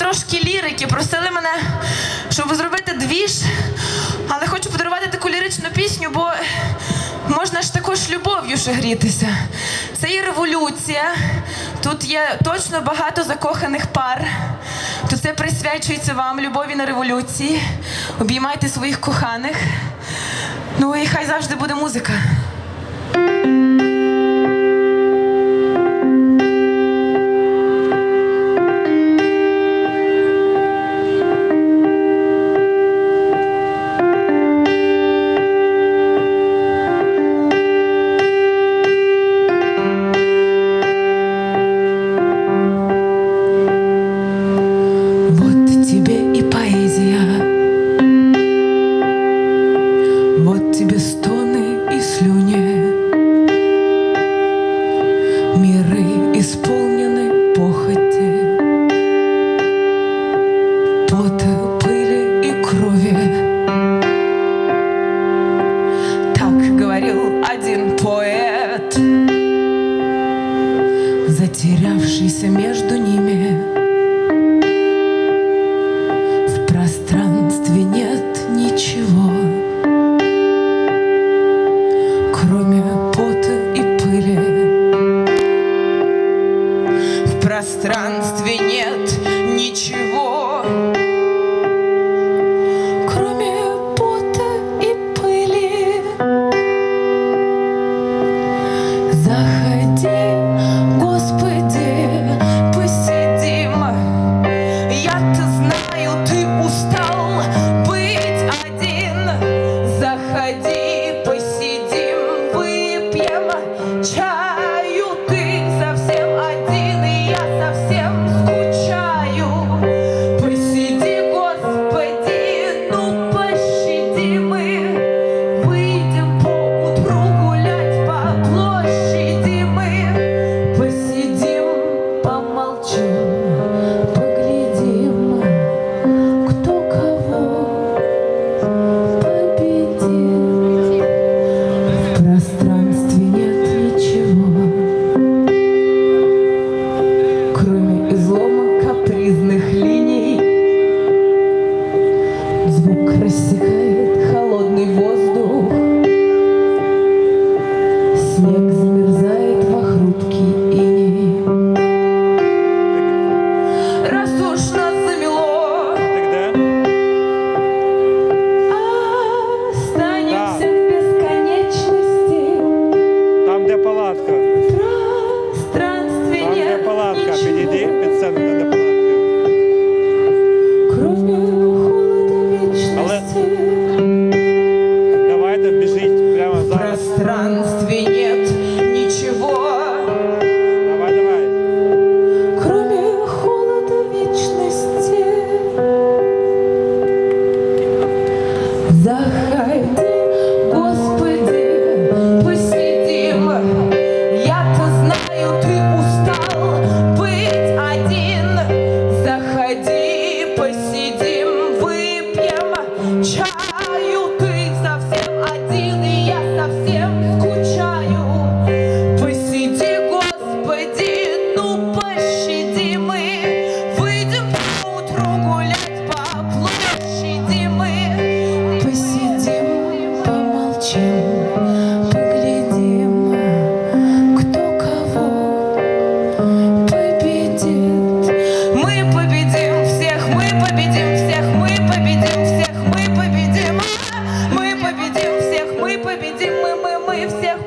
трошки лірики, просили мене, щоб зробити двіж, але хочу подарувати таку ліричну пісню, бо можна ж також любов'ю ще грітися. Це є революція. Тут є точно багато закоханих пар. То це присвячується вам любові на революції. Обіймайте своїх коханих. Ну і хай завжди буде музика. тебе стоны и слюни. Миры исполнены похоти, пота, пыли и крови. Так говорил один поэт, затерявшийся между пространстве нет ничего. звук рассекает холодный воздух. transa. всех